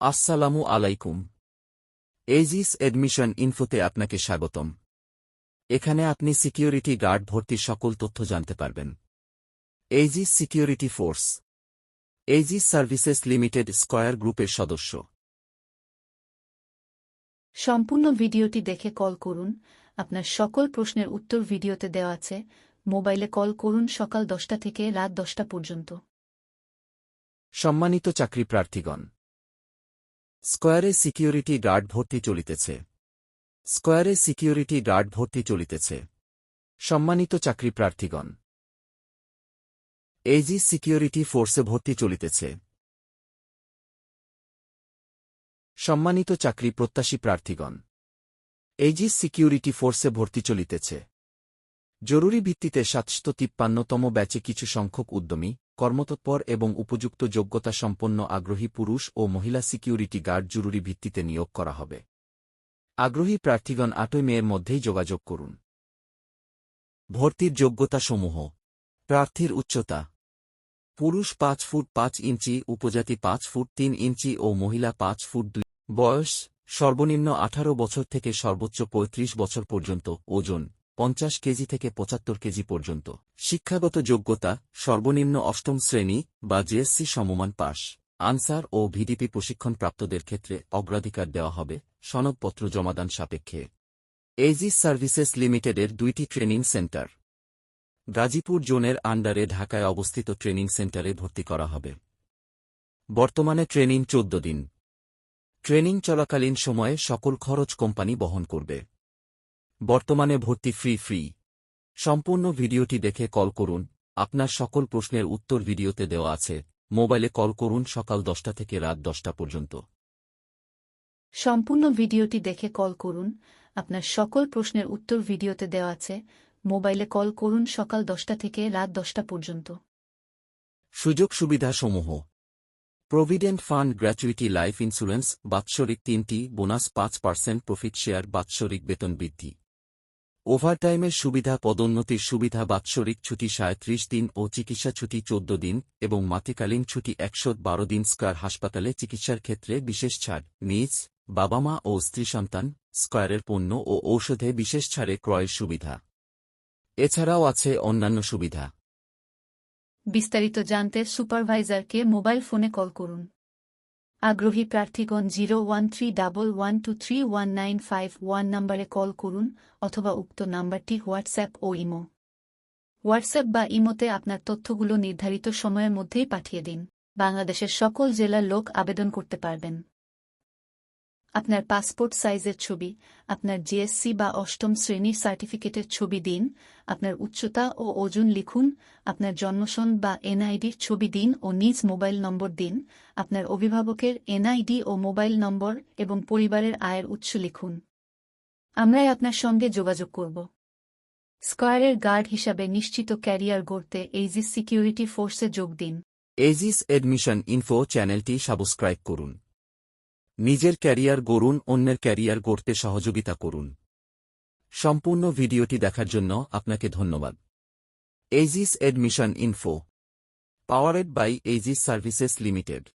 আসসালামু আলাইকুম। Aegis admission ইনফোতে আপনাকে স্বাগতম। এখানে আপনি সিকিউরিটি গার্ড ভর্তির সকল তথ্য জানতে পারবেন। Aegis security force. Aegis services limited square গ্রুপের সদস্য। সম্পূর্ণ ভিডিওটি দেখে কল করুন। আপনার সকল প্রশ্নের উত্তর ভিডিওতে দেওয়া আছে। মোবাইলে কল করুন সকাল দশটা থেকে রাত দশটা পর্যন্ত। সম্মানিত চাকরি প্রার্থীগণ স্কয়ারে সিকিউরিটি গার্ড ভর্তি চলিতেছে। স্কয়ারে সিকিউরিটি গার্ড ভর্তি চলিতেছে। সম্মানিত চাকরি প্রার্থীগণ এইজি সিকিউরিটি ফোর্সে ভর্তি চলিতেছে। সম্মানিত চাকরি প্রত্যাশী প্রার্থীগণ এইজি সিকিউরিটি ফোর্সে ভর্তি চলিতেছে। জরুরি ভিত্তিতে সাতশত তিপ্পান্নতম ব্যাচে কিছু সংখ্যক উদ্যমী কর্মতৎপর এবং উপযুক্ত যোগ্যতা সম্পন্ন আগ্রহী পুরুষ ও মহিলা সিকিউরিটি গার্ড জরুরি ভিত্তিতে নিয়োগ করা হবে। আগ্রহী প্রার্থীগণ আটই মেয়ের মধ্যেই যোগাযোগ করুন। ভর্তির যোগ্যতাসমূহ। প্রার্থীর উচ্চতা। পুরুষ পাঁচ ফুট পাঁচ ইঞ্চি, উপজাতি পাঁচ ফুট তিন ইঞ্চি ও মহিলা পাঁচ ফুট দুই বয়স, সর্বনিম্ন আঠারো বছর থেকে সর্বোচ্চ ৩৫ বছর পর্যন্ত, ওজন। পঞ্চাশ কেজি থেকে পঁচাত্তর কেজি পর্যন্ত। শিক্ষাগত যোগ্যতা, সর্বনিম্ন অষ্টম শ্রেণি বা জেএসসি সমমান পাস। আনসার ও ভিডিপি প্রশিক্ষণপ্রাপ্তদের ক্ষেত্রে অগ্রাধিকার দেওয়া হবে, সনদপত্র জমাদান সাপেক্ষে। এজি সার্ভিসেস লিমিটেডের দুইটি ট্রেনিং সেন্টার। গাজীপুর জোনের আন্ডারে ঢাকায় অবস্থিত ট্রেনিং সেন্টারে ভর্তি করা হবে। বর্তমানে ট্রেনিং চোদ্দ দিন। ট্রেনিং চলাকালীন সময়ে সকল খরচ কোম্পানি বহন করবে। বর্তমানে ভর্তি ফ্রি ফ্রি। সম্পূর্ণ ভিডিওটি দেখে কল করুন। আপনার সকল প্রশ্নের উত্তর ভিডিওতে দেওয়া আছে। মোবাইলে কল করুন সকাল দশটা থেকে রাত দশটা পর্যন্ত। সম্পূর্ণ ভিডিওটি দেখে কল করুন। আপনার সকল প্রশ্নের উত্তর ভিডিওতে দেওয়া আছে। মোবাইলে কল করুন সকাল দশটা থেকে রাত দশটা পর্যন্ত। সুযোগ সুবিধাসমূহ provident fund gratuity life insurance বাৎসরিক তিনটি বোনাস পাঁচ পার্সেন্ট প্রফিট শেয়ার বাৎসরিক বেতন বৃদ্ধি। ওভারটাইমের সুবিধা, পদোন্নতির সুবিধা, বাৎসরিক ছুটি সাঁত্রিশ দিন ও চিকিৎসা ছুটি চোদ্দ দিন এবং মাতৃকালীন ছুটি একশো বারো দিন স্কয়ার হাসপাতালে চিকিৎসার ক্ষেত্রে বিশেষ ছাড়, নিজ বাবা মা ও স্ত্রী সন্তান, স্কয়ারের পণ্য ও ঔষধে বিশেষ ছাড়ে ক্রয়ের সুবিধা। এছাড়াও আছে অন্যান্য সুবিধা। বিস্তারিত জানতে সুপারভাইজারকে মোবাইল ফোনে কল করুন। আগ্রহী প্রার্থীগণ zero one three double one two three one nine five one নম্বরে কল করুন অথবা উক্ত নাম্বারটি হোয়াটসঅ্যাপ ও ইমো। হোয়াটসঅ্যাপ বা ইমোতে আপনার তথ্যগুলো নির্ধারিত সময়ের মধ্যেই পাঠিয়ে দিন। বাংলাদেশের সকল জেলার লোক আবেদন করতে পারবেন। আপনার পাসপোর্ট সাইজের ছবি, আপনার জিএসসি বা অষ্টম শ্রেণির সার্টিফিকেটের ছবি দিন, আপনার উচ্চতা ও ওজন লিখুন, আপনার জন্মসন বা এনআইডির ছবি দিন ও নিজ মোবাইল নম্বর দিন, আপনার অভিভাবকের এনআইডি ও মোবাইল নম্বর এবং পরিবারের আয়ের উৎস লিখুন। আমরাই আপনার সঙ্গে যোগাযোগ করব। স্কয়ারের গার্ড হিসাবে নিশ্চিত ক্যারিয়ার গড়তে এইজিস সিকিউরিটি ফোর্সে যোগ দিন। এজিস এডমিশন ইনফো চ্যানেলটি সাবস্ক্রাইব করুন। নিজের ক্যারিয়ার গড়ুন, অন্যের ক্যারিয়ার গড়তে সহযোগিতা করুন। সম্পূর্ণ ভিডিওটি দেখার জন্য আপনাকে ধন্যবাদ। Aegis admission info powered by Aegis services limited